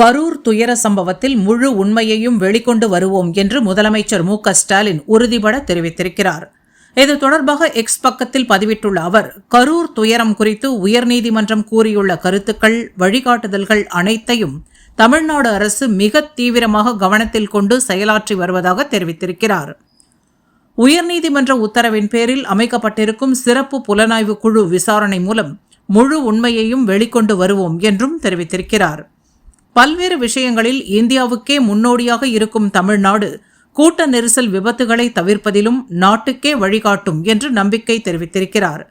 கரூர் துயர சம்பவத்தில் முழு உண்மையையும் வெளிக்கொண்டு வருவோம் என்று முதலமைச்சர் மு க ஸ்டாலின் உறுதிபட தெரிவித்திருக்கிறார். இது தொடர்பாக எக்ஸ் பக்கத்தில் பதிவிட்டுள்ள அவர் கரூர் துயரம் குறித்து உயர்நீதிமன்றம் கூறியுள்ள கருத்துக்கள் வழிகாட்டுதல்கள் அனைத்தையும் தமிழ்நாடு அரசு மிக தீவிரமாக கவனத்தில் கொண்டு செயலாற்றி வருவதாக தெரிவித்திருக்கிறார். உயர்நீதிமன்ற உத்தரவின் பேரில் அமைக்கப்பட்டிருக்கும் சிறப்பு புலனாய்வு குழு விசாரணை மூலம் முழு உண்மையையும் வெளிக்கொண்டு வருவோம் என்றும் தெரிவித்திருக்கிறார். பல்வேறு விஷயங்களில் இந்தியாவுக்கே முன்னோடியாக இருக்கும் தமிழ்நாடு கூட்ட நெரிசல் விபத்துகளை தவிர்ப்பதிலும் நாட்டுக்கே வழிகாட்டும் என்று நம்பிக்கை தெரிவித்திருக்கிறார்.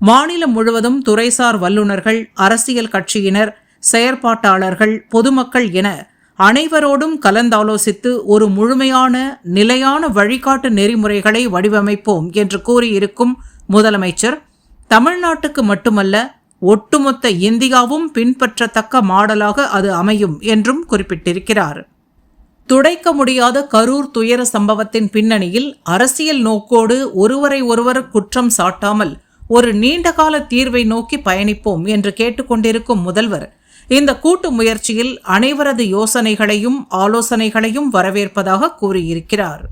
மாநிலம் முழுவதும் துறைசார் வல்லுநர்கள் அரசியல் கட்சியினர் செயற்பாட்டாளர்கள் பொதுமக்கள் என அனைவரோடும் கலந்தாலோசித்து ஒரு முழுமையான நிலையான வழிகாட்டு நெறிமுறைகளை வடிவமைப்போம் என்று கூறியிருக்கும் முதலமைச்சர் தமிழ்நாட்டுக்கு மட்டுமல்ல ஒட்டுமொத்த இந்தியாவும் பின்பற்றத்தக்க மாடலாக அது அமையும் என்றும் குறிப்பிட்டிருக்கிறார். துடைக்க முடியாத கரூர் துயர சம்பவத்தின் பின்னணியில் அரசியல் நோக்கோடு ஒருவரை ஒருவர் குற்றம் சாட்டாமல் ஒரு நீண்டகால தீர்வை நோக்கி பயணிப்போம் என்று கேட்டுக்கொண்டிருக்கும் முதல்வர் இந்த கூட்டு முயற்சியில் அனைவரது யோசனைகளையும் ஆலோசனைகளையும் வரவேற்பதாக கூறியிருக்கிறார்.